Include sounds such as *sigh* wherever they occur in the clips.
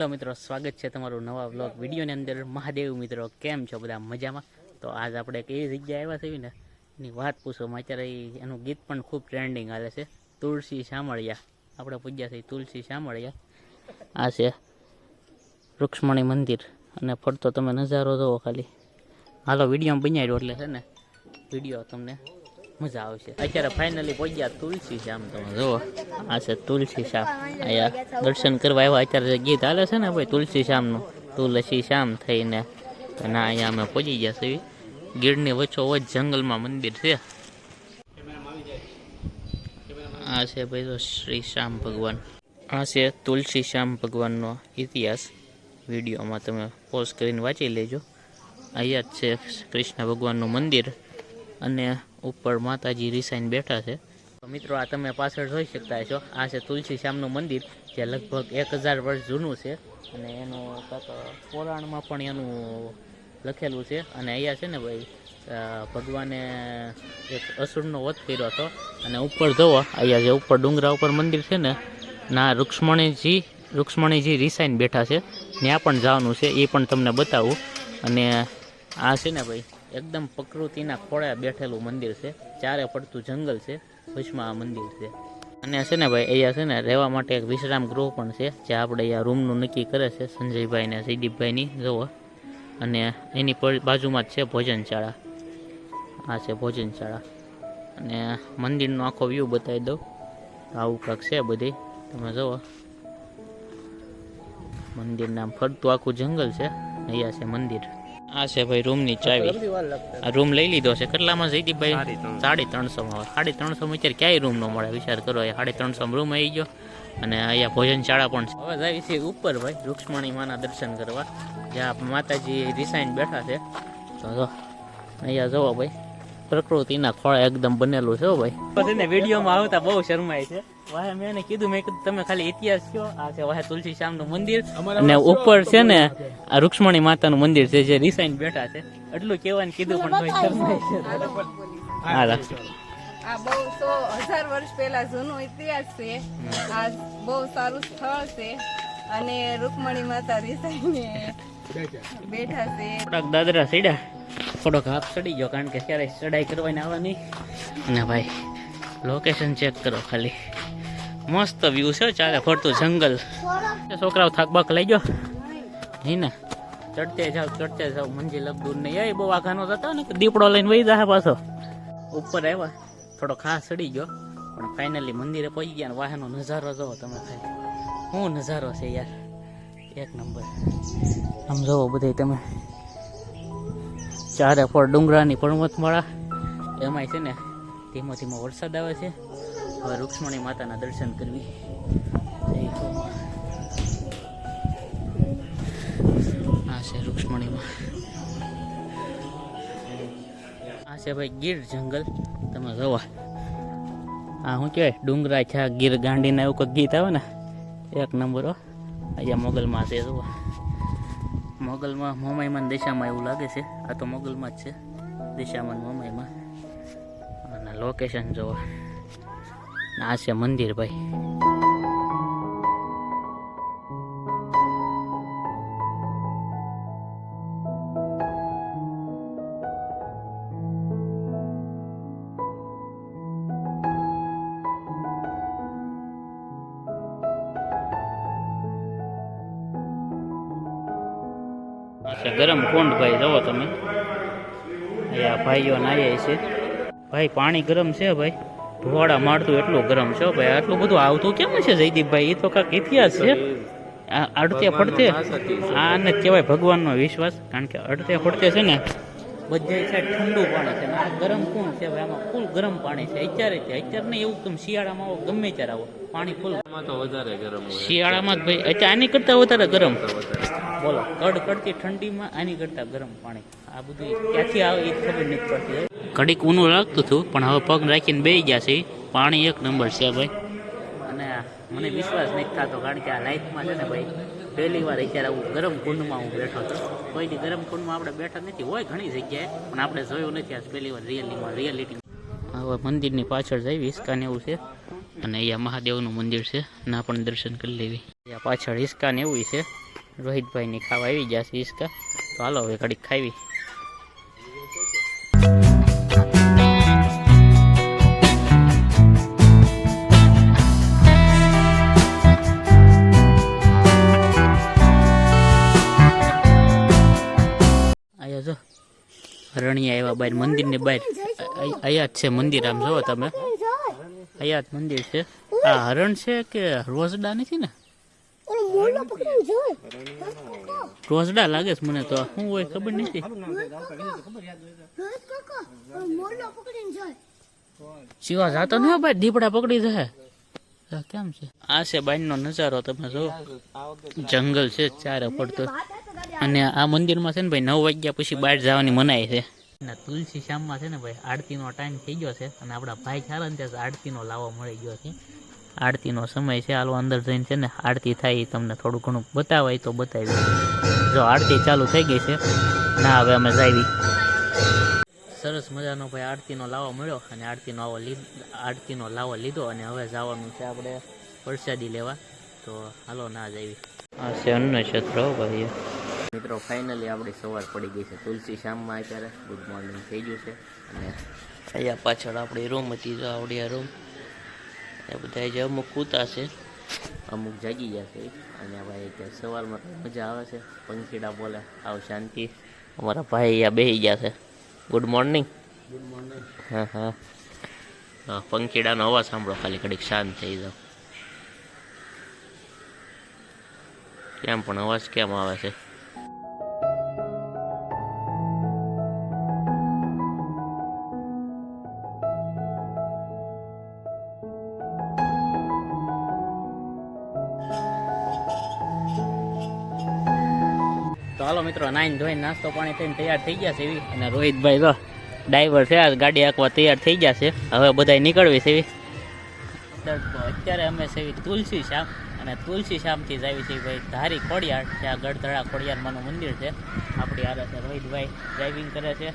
તો મિત્રો, સ્વાગત છે તમારું નવા વ્લોગ વિડીયોની અંદર. મહાદેવ મિત્રો, કેમ છો? બધા મજામાં? તો આજ આપણે એક એવી જગ્યાએ આવ્યા છીએ ને, એની વાત પૂછવામાં અત્યારે એનું ગીત પણ ખૂબ ટ્રેન્ડિંગ હાલે છે. તુલસી શામળિયા. આપણે પૂજ્યા છીએ તુલસી શામળિયા. આ છે રૂક્ષ્મણી મંદિર. અને ફરતો તમે નજારો જોવો ખાલી. હાલો વીડિયો બનાવ્યો એટલે છે ને, વીડિયો તમને મજા આવશે અત્યારે ફાઇનલી પહોંચ્યા તુલસી શ્યામ તમે જુઓ, આ છે તુલસી શ્યામ અહીંયા દર્શન કરવા આવ્યા. અત્યારે ગીત હાલે છે ને ભાઈ, તુલસી શ્યામનું તુલસી શ્યામ થઈને. ના અહીંયા અમે પહોંચી ગયા છીએ. ગીરની વચ્ચોવચ જંગલમાં મંદિર છે. આ છે ભાઈ તો શ્રી શ્યામ ભગવાન. આ છે તુલસી શ્યામ ભગવાનનો ઇતિહાસ. વિડીયોમાં તમે પોઝ કરીને વાંચી લેજો. અહીંયા જ છે કૃષ્ણ ભગવાનનું મંદિર. અને ઉપર માતાજી રિસાઈને બેઠા છે. મિત્રો, આ તમે પાછળ જોઈ શકતા છો આ છે તુલસી શ્યામનું મંદિર, જે લગભગ એક હજાર વર્ષ જૂનું છે. અને એનું કાંક પુરાણમાં પણ એનું લખેલું છે. અને અહીંયા છે ને ભાઈ ભગવાને એક અસુરનો વધ કર્યો હતો. અને ઉપર જુઓ, અહીંયા જે ઉપર ડુંગરા ઉપર મંદિર છે ને, ના રૂક્ષ્મણીજી રૂક્ષ્મણીજી રિસાઈને બેઠા છે. ત્યાં પણ જવાનું છે, એ પણ તમને બતાવું. અને આ છે ને ભાઈ એકદમ પ્રકૃતિના ખોળે બેઠેલું મંદિર છે. ચારે પડતું જંગલ છે. ભુજમાં આ મંદિર છે. અને છે ને ભાઈ, અહીંયા છે ને રહેવા માટે એક વિશ્રામ ગૃહ પણ છે જે આપણે અહીંયા રૂમનું નક્કી કરે છે સંજયભાઈ ને જયદીપભાઈની જુઓ. અને એની બાજુમાં જ છે ભોજનશાળા. આ છે ભોજનશાળા. અને મંદિરનો આખો વ્યૂ બતાવી દઉં. આવું કાંક છે બધી. તમે જુઓ. મંદિરના ફરતું આખું જંગલ છે. અહીંયા છે મંદિર. આ છે ભાઈ રૂમની ચાવી. આ રૂમ લઈ લીધો છે. કેટલામાં જયદીપભાઈ સાડી ત્રણસો. માં સાડી ત્રણસો માં અત્યારે ક્યાંય રૂમ ન મળે? વિચાર કરો એ સાડી ત્રણસો રૂમ આવી ગયો અને અહીંયા ભોજનશાળા પણ છે. હવે જાય છે ઉપર ભાઈ રૂક્ષ્મણી માના દર્શન કરવા. જ્યાં માતાજી રિસાઈન બેઠા છે. તો જો અહીંયા જવો ભાઈ. પ્રકૃતિના ખોળે એકદમ બનેલું છે હો ભાઈ. પછી વિડીયોમાં આવતા બહુ શરમાય છે. વાહે મેં એને કીધું મેં કીધું તમે ખાલી ઇતિહાસ કયો આ છે વાહે તુલસી શ્યામનું મંદિર અને ઉપર છે ને આ રૂક્ષ્મણી માતાનું મંદિર છે જે રિસાઈન બેઠા છે. એટલું કહેવાનું કીધું પણ ભાઈ શરમાય છે. હાલા આ બહુ સો હજાર વર્ષ પહેલા જૂનો ઇતિહાસ છે. આ બહુ સારું સ્થળ છે. અને રૂકમણી માતા રીસાઈને બેઠા થોડાક દાદરા ચડ્યા થોડોક હાફ ચડી ગયો કારણ કે ક્યારે ચડાઈ કરવાની ને આવવાની અને ભાઈ લોકેશન ચેક કરો ખાલી. મસ્ત વ્યૂ છે ચાલે, ફરતું જંગલ. છોકરાઓ થાક બાક લઈ ગયો. નહીં ને ચડતે જાવ ચડતે જાવ, મંજિલ અબ દૂર નહીં. એ બહુ આઘાનો જતા ને દીપડો લઈને વહી જાય પાછો. ઉપર આવ્યા. થોડો ખાસ ચડી ગયો. પણ ફાઇનલી મંદિરે પહોંચી ગયા વાહનો નજારો જોવો તમે ખાલી. શું નજારો છે યાર? એક નંબર. આમ જુઓ બધે તમે. ચારે પર ડુંગરાની પર્વતમાળા એમાંય છે ને ધીમો ધીમો વરસાદ આવે છે. હવે રૂક્ષ્મણી માતાના દર્શન કરવી. આ છે રૂક્ષ્મણીમાં. આ છે ભાઈ ગીર જંગલ. તમે જોવા. આ શું કહેવાય? ડુંગરા છે ગીર ગાંડીના એવું કંઈક ગીત આવે ને? એક નંબર હો. અહીંયા મોગલમાં છે જોવા મોગલમાં મોમાઈમાં દિશામાં એવું લાગે છે. આ તો મોગલમાં જ છે. દિશામાં મોમાઈમાં. અને લોકેશન જુઓ. આ છે મંદિર, ભાઈ. છે ગરમ ભાઈ જોવો તમે. અહીંયા ભાઈઓ નાહે છે. ભાઈ પાણી ગરમ છે ભાઈ. ધુવાડા મારતું એટલું ગરમ છે ભાઈ. આટલું બધું આવતું કેમ છે જયદીપભાઈ? એ તો કાંક ઇતિહાસ છે. આ અડતે પડતે. આને કહેવાય ભગવાનનો વિશ્વાસ કારણ કે અડતે પડતે છે ને બધે છે ઠંડુ પાણી છે ને આ ગરમ કુંડ છે ભાઈ આમાં ફૂલ ગરમ પાણી છે. અત્યારે છે અત્યારે નહીં એવું તમે શિયાળામાં આવો ગમે ત્યારે આવો પાણી ફૂલ. તો વધારે ગરમ શિયાળામાં જ ભાઈ અચ્છા આની કરતા વધારે ગરમ? બોલો કડ કડતી ઠંડીમાં આની કરતા ગરમ પાણી. આ બધું ક્યાંથી આવે એ ખબર નથી પડતી ઘડીક ઊનું લાગતું હતું પણ હવે પગ રાખીને બે ગયા છે. પાણી એક નંબર છે ભાઈ. અને મને વિશ્વાસ નથી થતો કારણ કે આ લાઈફમાં છે ને ભાઈ પહેલી વાર અત્યારે હું ગરમ કુંડમાં હું બેઠો હતો કોઈ દી ગરમ કુંડમાં આપણે બેઠા નથી, હોય ઘણી જગ્યાએ, પણ આપણે જોયું નથી આજ પહેલી વાર રિયલીમાં રિયાલિટી હવે મંદિરની પાછળ જઈ હિસ્કાન એવું છે. અને અહીંયા મહાદેવનું મંદિર છે ના પણ દર્શન કરી લેવી. અહીંયા પાછળ હિસ્કાન એવું છે. રોહિતભાઈની ખાવા આવી ગયા છે હિસકા. તો હાલો હવે ઘડીક ખાવી રણિયા આવ્યા બહાર મંદિરની બહાર અહીંયા જ છે મંદિર આમ જોવો તમે. અહીંયા મંદિર છે. આ હરણ છે કે રોઝડા નથી ને? રોઝડા લાગે છે મને તો. શું હોય ખબર નથી? શિવા જાતો ને ભાઈ? દીપડા પકડી જાય કેમ છે? આ છે બાઈનો નજારો, તમે જો જંગલ છે, ચારે પડતો. અને આ મંદિરમાં છે ને ભાઈ નવ વાગ્યા પછી બહાર જવાની મનાય છે. અને તુલસી શ્યામમાં છે ને ભાઈ આરતીનો ટાઈમ થઈ ગયો છે અને આપણા ભાઈ ખારા ને ત્યાં આરતીનો લાવો મળી ગયો છે. આરતીનો સમય છે, હાલો અંદર જઈને છે ને આરતી થાય તમને થોડું ઘણું બતાવાય તો બતાવી જો આરતી ચાલુ થઈ ગઈ છે, ના હવે અમે જાવી. સરસ મજાનો ભાઈ આરતીનો લાવો મળ્યો અને આરતીનો આવો આરતીનો લાવો લીધો અને હવે જવાનું છે આપણે પ્રસાદી લેવા. તો હાલો ના જાવી. આ છે અન્ન ભાઈ. મિત્રો ફાઇનલી આપણી સવાર પડી ગઈ છે. તુલસી શામમાં અત્યારે ગુડ મોર્નિંગ થઈ ગયું છે. અને અહીંયા પાછળ આપણી રૂમ હતી જો આવડી રૂમ એ બધા જે અમુક કૂતા છે અમુક જાગી ગયા છે. અને ભાઈ અત્યારે સવારમાં તો મજા આવે છે. પંખીડા બોલે આવ શાંતિ. અમારા ભાઈ અહીંયા બેસી ગયા છે. ગુડ મોર્નિંગ ગુડ મોર્નિંગ હા હા. હા પંખીડાનો અવાજ સાંભળો ખાલી ઘડીક શાંત થઈ જાઓ. કેમ પણ અવાજ કેમ આવે છે? મિત્રો, નાઈન ધોઈને નાસ્તો પાણી થઈને તૈયાર થઈ ગયા છે એવી. અને રોહિતભાઈ તો ડ્રાઈવર છે આ ગાડી આખવા તૈયાર થઈ ગયા છે. હવે બધાય નીકળવી છે એવી. અત્યારે અમે છે તુલસી શ્યામ અને તુલસી શ્યામથી જ આવી છે ભાઈ ધારી ખોડિયાર, ત્યાં ગઢધડા ખોડિયારમાંનું મંદિર છે. આપણી આરસે રોહિતભાઈ ડ્રાઇવિંગ કરે છે.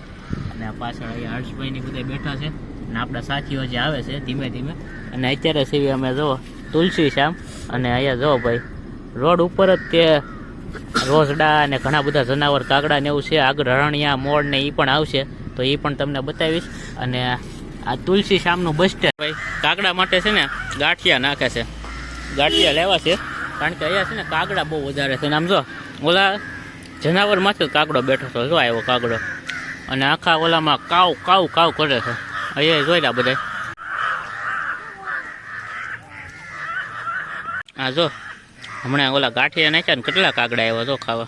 અને પાછળ અહીંયા હર્ષભાઈની બધા બેઠા છે. અને આપણા સાથીઓ જે આવે છે ધીમે ધીમે. અને અત્યારે સેવી અમે જુઓ તુલસી શ્યામ અને અહીંયા જુઓ ભાઈ રોડ ઉપર જ તે રોઝડા અને ઘણા બધા જનાવર કાગડા ને એવું છે. આગળ રણિયા મોડ ને એ પણ આવશે. તો એ પણ તમને બતાવીશ. અને આ તુલસી શામનું બસ સ્ટેન્ડ ભાઈ, કાગડા માટે છે ને ગાંઠિયા નાખે છે. ગાંઠિયા લેવા છે. કારણ કે અહીંયા છે ને કાગડા બહુ વધારે છે. ને આમ જો, ઓલા જનાવર માથે કાગડો બેઠો હતો જો આવ્યો કાગડો. અને આખા ઓલામાં કાવ કાવ કાવ કરે છે. અહીંયા જોઈ રહ્યા બધા. આ જો હમણાં ઓલા ગાંઠિયા નાખ્યા ને કેટલા કાગડા આવ્યા તો ખાવા.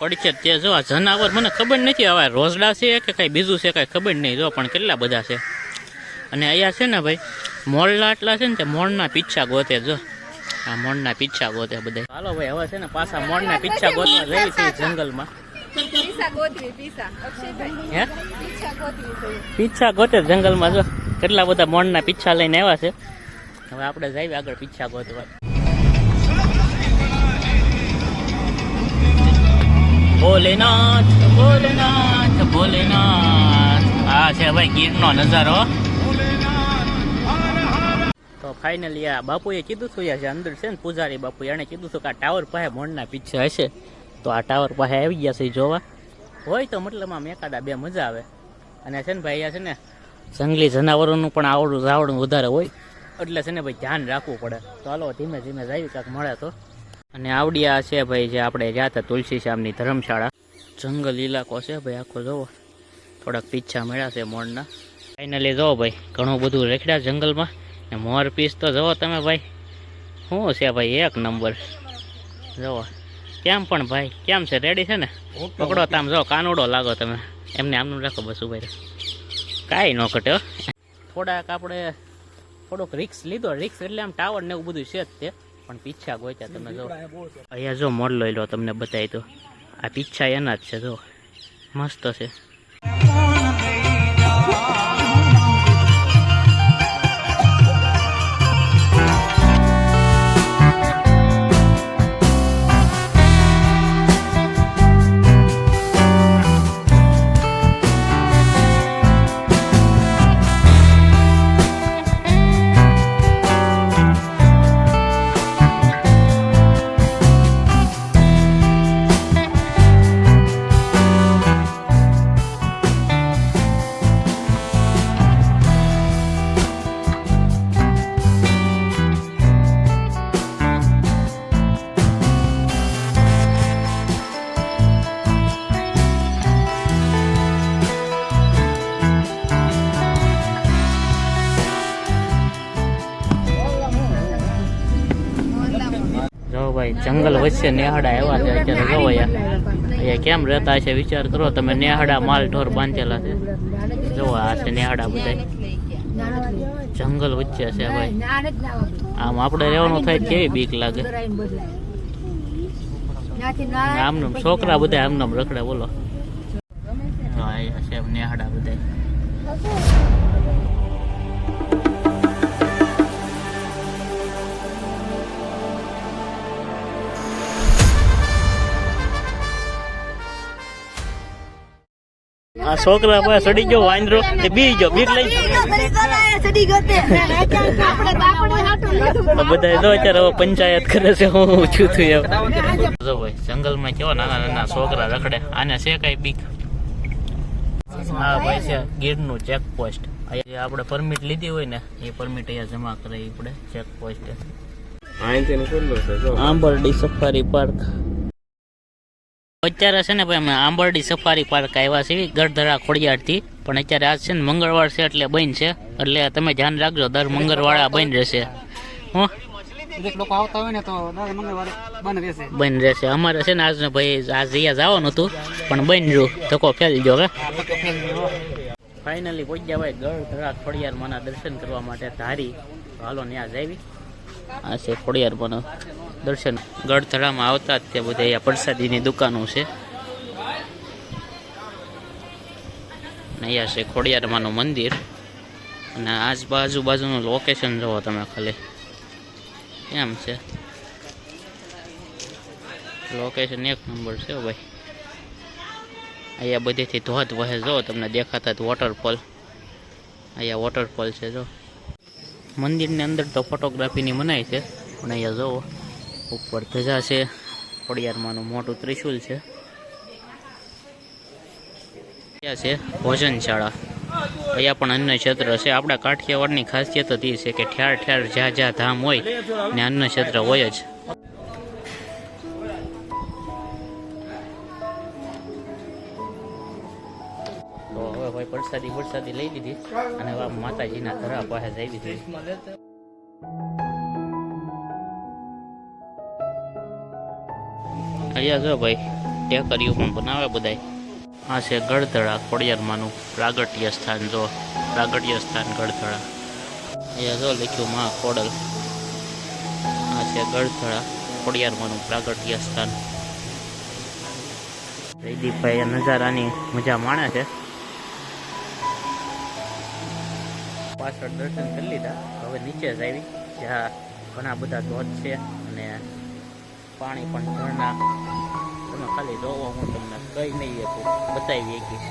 પડશે તે જો આ જનાવર મને ખબર નથી હવે રોઝડા છે કે કાંઈ બીજું છે કાંઈ ખબર નહીં જો પણ કેટલા બધા છે. અને અહીંયા છે ને ભાઈ મોળના આટલા છે ને તે મોળના પીછા ગોતે જો. આ મોણના પીછા ગોતે બધા હાલો ભાઈ હવે છે ને પાછા મોણના પીછા ગોતવા જઈ છે જંગલમાં. પીછા ગોતે જંગલમાં જો. કેટલા બધા મોણના પીછા લઈને આવ્યા છે. હવે આપણે જઈએ આગળ પીછા ગોતવા. ભોલેનાથ ભોલેનાથ ભોલેનાથ. આ છે ભાઈ ગીરનો નજારો. તો ફાઇનલી આ બાપુએ કીધું હતું યાર અંદર છે ને પૂજારી બાપુ, એણે કીધું હતું કે આ ટાવર પાસે મોડના પીછે હશે. તો આ ટાવર પાસે આવી ગયા છે જોવા. હોય તો મતલબ આમ એકાદા બે મજા આવે. અને છે ને ભાઈ, આ છે ને જંગલી જનાવરોનું પણ આવડું રાવડું વધારે હોય. એટલે છે ને ભાઈ ધ્યાન રાખવું પડે. તો હાલો ધીમે ધીમે જાય કાંક મળે તો. અને આવડિયા છે ભાઈ જે આપણે ગયા હતા તુલસી શ્યામની ધર્મશાળા. જંગલ ઇલાકો છે ભાઈ આખો જવો. થોડાક પીછા મળ્યા છે મોરના. ફાઇનલી જુઓ ભાઈ ઘણું બધું રેખડ્યા જંગલમાં. ને મોર પીસ તો જુઓ તમે ભાઈ. શું છે ભાઈ એક નંબર? જવો. કેમ પણ ભાઈ કેમ છે? રેડી છે ને? પકડો તામ જો કાનુડો લાગો તમે. એમને આમનું રાખો બસ ઊભા કાંઈ ન ઘટે હો. થોડાક આપણે થોડોક રિક્સ લીધો. રિક્સ એટલે આમ ટાવર ને એવું બધું છે જ તે. પણ પીછા ગોચ્યા તમે જો. અહીંયા જો મોડ લઈ લો તમને બતાવી તો આ પીછા એના જ છે જો. મસ્ત છે. જંગલ વચ્ચે નેહડા એવા છે, અત્યારે જોવો અહીંયા. કેમ રહેતા છે, વિચાર કરો, તમે નેહાડા માલ ઢોર બાંધેલા છે. જોવો આ છે નેહાડા બધા જંગલ વચ્ચે છે ભાઈ. આમ આપણે રહેવાનું થાય કેવી બીક લાગે? આમનું છોકરા બધા આમનામ રખડે, બોલો. હા છે નેહાડા બધા આ છોકરા પાસે સડી ગયો વાંદરો તે બી ગયો બીક લઈ *laughs* બધા જો અત્યારે હવે પંચાયત કરે છે હું છું છું એમ. જો ભાઈ જંગલમાં કેવા નાના નાના છોકરા રખડે આને છે કઈ બીક? હા ભાઈ છે ગીરનું ચેક પોસ્ટ અહીંયા આપણે પરમિટ લીધી હોય ને એ પરમિટ અહીંયા જમા કરાવી પડે check post Ambardi safari park અત્યારે છે ને ભાઈ અમે આંબરડી સફારી પાર્ક આવ્યા છીએ ગઢધરા ખોડિયારથી. પણ અત્યારે આજ છે ને મંગળવાર છે એટલે બંધ છે. એટલે તમે ધ્યાન રાખજો દર મંગળવાળા બંધ રહેશે. હું? મંગળવારે બંધ રહેશે. અમારે છે ને આજ ભાઈ આજ અહીંયા જવાનું હતું પણ બંધ રહ્યું. ધક્કો ફેલી ગયો હવે ફાઇનલી પહોંચ્યા ભાઈ ગઢધરા ખોડિયાર માના દર્શન કરવા માટે ધારી. હાલો ત્યાં જાવી આ છે ખોડિયાર પણ દર્શન. ગઢધરામાં આવતા જ તે બધા અહીંયા પ્રસાદીની દુકાનો છે. અહીંયા છે ખોડિયારમાંનું મંદિર. અને આજુબાજુ બાજુનું લોકેશન જુઓ તમે ખાલી. એમ છે. લોકેશન એક નંબર છે ભાઈ. અહીંયા બધેથી ધોધ વહે જો તમને દેખાતા વોટરફોલ અહીંયા વોટરફોલ છે જો મંદિરની અંદર તો ફોટોગ્રાફીની મનાય છે. પણ અહીંયા જુઓ, ઉપર ધજા છે. ખોડિયારમાંનું મોટું ત્રિશુલ છે. ત્યાં છે ભોજનશાળા. અહીંયા પણ અન્ન ક્ષેત્ર છે. આપણા કાઠિયાવાડની ખાસિયત જ એ છે કે ઠેર ઠેર જ્યાં જ્યાં ધામ હોય ને અન્ન ક્ષેત્ર હોય જ. હવે પ્રસાદી વરસાદી લઈ લીધી અને માતાજીના ધરા પાસે જઈ દીધી અહીંયા જો ભાઈ, ટેકરીઓ પણ બનાવે બધાય. આ છે ગળધડા ખોડિયારમાંનું પ્રાગટ્ય સ્થાન, જો પ્રાગટ્ય સ્થાન ગળધડા અહીંયા જો લખ્યું મા કોડલ આ છે ગળધડા ખોડિયારમાંનું પ્રાગટ્ય સ્થાન. જયદીપભાઈ નજારાની મજા માણે છે. પાછળ દર્શન કરી લીધા. હવે નીચે જ આવી. જ્યાં ઘણા બધા ધોધ છે અને પાણી પણ ઝરણા તમે ખાલી જોવો, હું તમને કઈ નહીં હતું બતાવી શકીશ.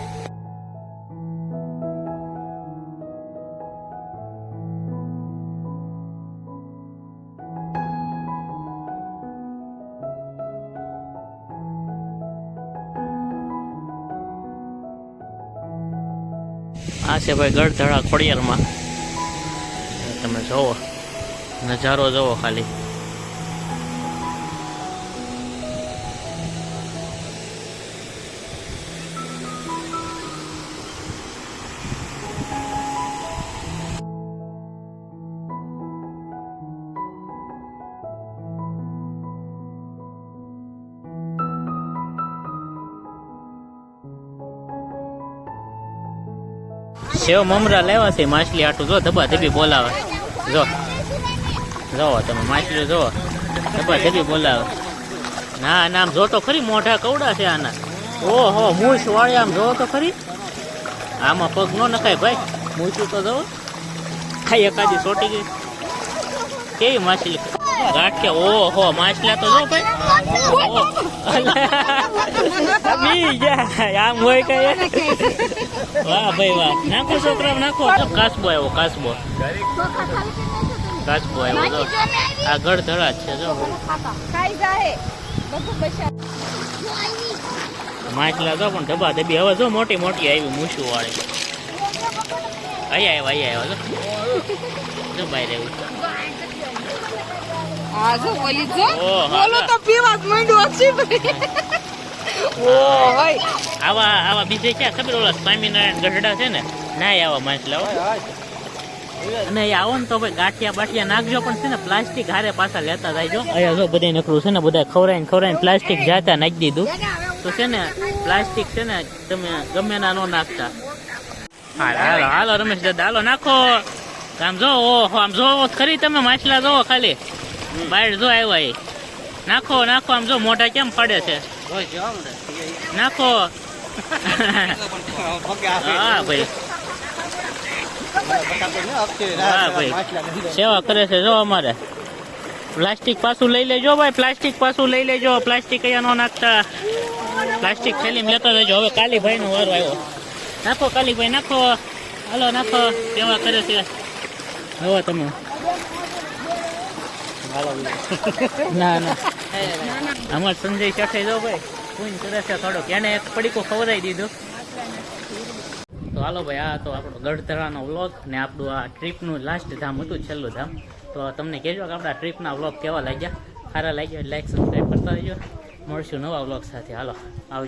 આ છે ભાઈ ગઢધડા ખોડિયારમાં. તમે જોવો નજારો જોવો ખાલી. સેવ મમરા લેવા છે માછલી આટું જો ધબા ધબી બોલાવે. જો. જો તમે માછલીઓ જો ધબા ધબી બોલાવે. ના ના, આમ જો તો ખરી, મોઢા કવડા છે આના. ઓહો, મૂછ વાળી આમ જોવો તો ખરી. આમાં પગ ન નખાય ભાઈ. મૂછું તો જોવો. ખાઈ એકાદી સોટી ગઈ. કેવી માછલી? ગાંઠિયા ઓહો માછલા તો જો ભાઈ. બી જાય. આમ હોય કઈ વાહ ભાઈ વાહ. નાખો છોકરા નાખો. કાસબો આવ્યો કાસબો કાસબો આવ્યો જો. આ ગળ ધડા છે જો. માછલા તો પણ ધબા ડબ્બી હવે જો મોટી મોટી આવી મૂછું વાળી અહીંયા આવ્યા અહીંયા આવ્યા જો. ભાઈ બહાર આવ્યું આ જો. બોલી જો બોલો તો પીવા જ માંડ્યું ભાઈ આવા આવા બીજે ક્યાં ખબર? ઓલા સ્વામિનારાયણ ગઢડા છે ને ના આવા માછલા હો. અને અહીં આવો ને તો ભાઈ ગાંઠિયા બાઠિયા નાખજો પણ છે ને પ્લાસ્ટિક હારે પાછા લેતા જાયજો. અહીંયા જો બધા નકરું છે ને બધા ખવડાવીને ખવડાવીને પ્લાસ્ટિક જાતા નાખી દીધું. તો છે ને પ્લાસ્ટિક છે ને તમે ગમે ના નો નાખતા. હાલો હાલો હાલો રમેશ દાદા હાલો નાખો. આમ જો ઓહો આમ જો ખરી તમે માછલા જોવો ખાલી. બહાર જો આવ્યા એ. નાખો નાખો આમ જો મોઢા કેમ પડે છે? નાખો. *laughs* હા ભાઈ. હા ભાઈ. સેવા કરે છે જો અમારે. પ્લાસ્ટિક પાછું લઈ લેજો ભાઈ. પ્લાસ્ટિક પાછું લઈ લેજો. પ્લાસ્ટિક અહીંયા ન નાખતા. પ્લાસ્ટિક થેલીમાં લેતો જજો હવે કાલીભાઈ નો વારો આવ્યો. નાખો કાલીભાઈ નાખો. હાલો નાખો. સેવા કરે છે. હવે તમે. ના સંજય ચાખે જો ભાઈ પૂન કરે છે થોડોક. એને એક પડીકો ખવડાવી દીધું. તો હાલો ભાઈ આ તો આપણો ગઢધરાનો વ્લોગ ને આપણું આ ટ્રીપનું લાસ્ટ ધામ હતું છેલ્લું ધામ. તો તમને કહેજો કે આપણા ટ્રીપના વ્લોગ કેવા લાગ્યા. સારા લાગ્યા લાઈક સબસ્ક્રાઈબ કરતા રહેજો. મળશું નવા વ્લોગ સાથે. હાલો આવજો.